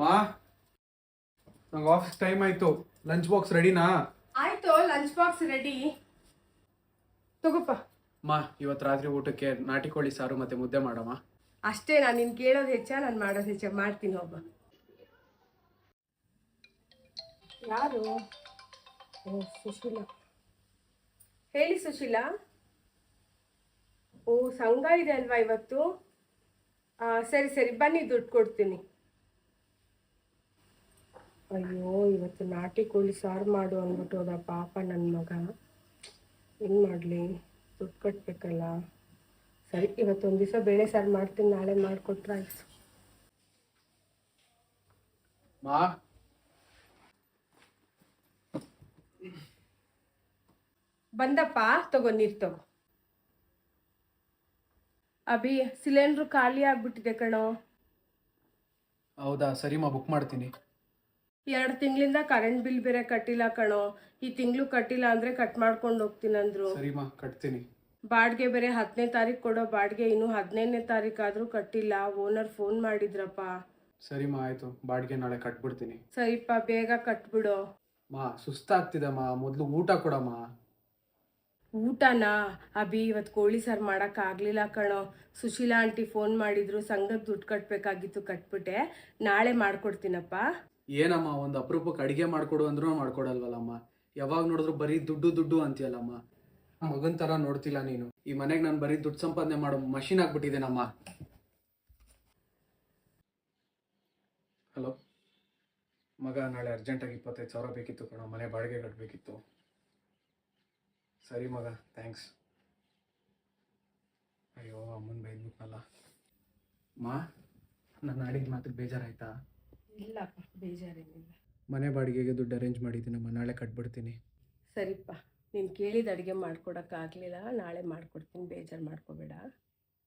ಮಾ ನಂಗೆ office time ಆಯ್ತು. ಲಂಚ್ ಬಾಕ್ಸ್ ರೆಡಿನಾ ಆಯ್ತು ಲಂಚ್ ಬಾಕ್ಸ್ ರೆಡಿ ತಗೋಪ್ಪ. ಮಾ ಇವತ್ತು ರಾತ್ರಿ ಊಟಕ್ಕೆ ನಾಟಿ ಕೋಳಿ ಸಾರು ಮತ್ತೆ ಮುದ್ದೆ ಮಾಡಮ್ಮ. ಅಷ್ಟೇ ನಾನು ನಿನ್ ಕೇಳೋದು ಹೆಚ್ಚ ನಾನು ಮಾಡೋದು ಹೆಚ್ಚ. ಮಾಡ್ತೀನಿ ಒಬ್ಬ ಯಾರು? ಓ ಸುಶೀಲಾ. ಹೇಳಿ ಸುಶೀಲಾ. ಓ ಸಂಘ ಇದೆ ಅಲ್ವಾ ಇವತ್ತು? ಸರಿ ಸರಿ ಬನ್ನಿ ದುಡ್ಡು ಕೊಡ್ತೀನಿ. ಅಯ್ಯೋ ಇವತ್ತು ನಾಟಿ ಕೋಳಿ ಸಾರು ಮಾಡು ಅಂದ್ಬಿಟ್ಟು ಹೋದ ಪಾಪ ನನ್ನ ಮಗ. ಏನು ಮಾಡಲಿ? ದುಡ್ಡು ಕಟ್ಟಬೇಕಲ್ಲ ಸರಿ ಇವತ್ತೊಂದು ದಿವಸ ಬೇಳೆ ಸಾರು ಮಾಡ್ತೀನಿ ನಾಳೆ ಮಾಡಿಕೊಟ್ರೆ ಆಯ್ತು. ಮಾ. ಬಂದಪ್ಪ ತಗೋ ನೀರು ತಗೋ. ಅಭಿ ಸಿಲಿಂಡ್ರು ಖಾಲಿ ಆಗ್ಬಿಟ್ಟಿದೆ ಕಣೋ. ಹೌದಾ ಸರಿ ಮಾ ಬುಕ್ ಮಾಡ್ತೀನಿ. ಎರಡು ತಿಂಗಳಿಂದ ಕರೆಂಟ್ ಬಿಲ್ ಬೇರೆ ಕಟ್ಟಿಲ್ಲ ಕಣೋ. ಈ ತಿಂಗಳು ಕಟ್ಟಿಲ್ಲ ಅಂದ್ರೆ ಕಟ್ ಮಾಡ್ಕೊಂಡು ಹೋಗ್ತೀನಂದ್ರು. ಸರಿ ಮಾ ಕಟ್ತೀನಿ. ಬಾಡಿಗೆ ಬೇರೆ ಹತ್ತನೇ ತಾರೀಕು ಕೊಡೋ ಬಾಡಿಗೆ ಇನ್ನು ಹದಿನೈದನೇ ತಾರೀಕು ಆದ್ರೂ ಕಟ್ಟಿಲ್ಲ. ಓನರ್ ಫೋನ್ ಮಾಡಿದ್ರಪ್ಪ. ಸರಿ ಮಾ ಆಯ್ತು. ಬಾಡಿಗೆ ನಾಳೆ ಕಟ್ಬಿಡ್ತೀನಿ. ಸರಿಪ್ಪ ಬೇಗ ಕಟ್ಬಿಡು. ಮಾ ಸುಸ್ತಾಗ್ತಿದೆ ಮಾ ಮೊದಲು ಊಟ ಕೊಡಮ್ಮ. ಊಟನಾ? ಅಭಿ ಇವತ್ತು ಕೋಳಿ ಸಾರು ಮಾಡೋಕ್ಕಾಗಲಿಲ್ಲ ಕಣೋ. ಸುಶೀಲಾ ಆಂಟಿ ಫೋನ್ ಮಾಡಿದ್ರು ಸಂಘಕ್ಕೆ ದುಡ್ಡು ಕಟ್ಟಬೇಕಾಗಿತ್ತು ಕಟ್ಬಿಟ್ಟೆ. ನಾಳೆ ಮಾಡ್ಕೊಡ್ತೀನಪ್ಪ. ಏನಮ್ಮ, ಒಂದು ಅಪರೂಪಕ್ಕೆ ಅಡಿಗೆ ಮಾಡ್ಕೊಡು ಅಂದ್ರೂ ಮಾಡ್ಕೊಡಲ್ವಲ್ಲಮ್ಮ? ಯಾವಾಗ ನೋಡಿದ್ರು ಬರೀ ದುಡ್ಡು ದುಡ್ಡು ಅಂತೀಯಲ್ಲಮ್ಮ? ಮಗನ್ ಥರ ನೋಡ್ತಿಲ್ಲ ನೀನು. ಈ ಮನೆಗೆ ನಾನು ಬರೀ ದುಡ್ಡು ಸಂಪಾದನೆ ಮಾಡೋ ಮಷಿನ್ ಆಗ್ಬಿಟ್ಟಿದ್ದೇನಮ್ಮ ಹಲೋ? ಮಗ, ನಾಳೆ ಅರ್ಜೆಂಟಾಗಿ ಇಪ್ಪತ್ತೈದು ಸಾವಿರ ಬೇಕಿತ್ತು ಕಣೋ, ಮನೆ ಬಾಡಿಗೆ ಕಟ್ಟಬೇಕಿತ್ತು ಸರಿ ಮಗ ಥ್ಯಾಂಕ್ಸ್ ಅಯ್ಯೋ, ಅಮ್ಮನ ಬೈದ್ಬಿಟ್ನಲ್ಲ. ಮಾ, ನನ್ನ ಆಡಿದ ಮಾತಿಗೆ ಬೇಜಾರಾಯ್ತಾ? ಇಲ್ಲಪ್ಪ ಬೇಜಾರೇನಿಲ್ಲ ಮನೆ ಬಾಡಿಗೆಗೆ ದುಡ್ಡು ಅರೇಂಜ್ ಮಾಡಿದ್ದೀನಮ್ಮ ನಾಳೆ ಕಟ್ಬಿಡ್ತೀನಿ. ಸರಿಪ್ಪ ನೀನು ಕೇಳಿದ ಅಡುಗೆ ಮಾಡ್ಕೊಡೋಕ್ಕಾಗಲಿಲ್ಲ ನಾಳೆ ಮಾಡ್ಕೊಡ್ತೀನಿ ಬೇಜಾರು ಮಾಡ್ಕೋಬೇಡ.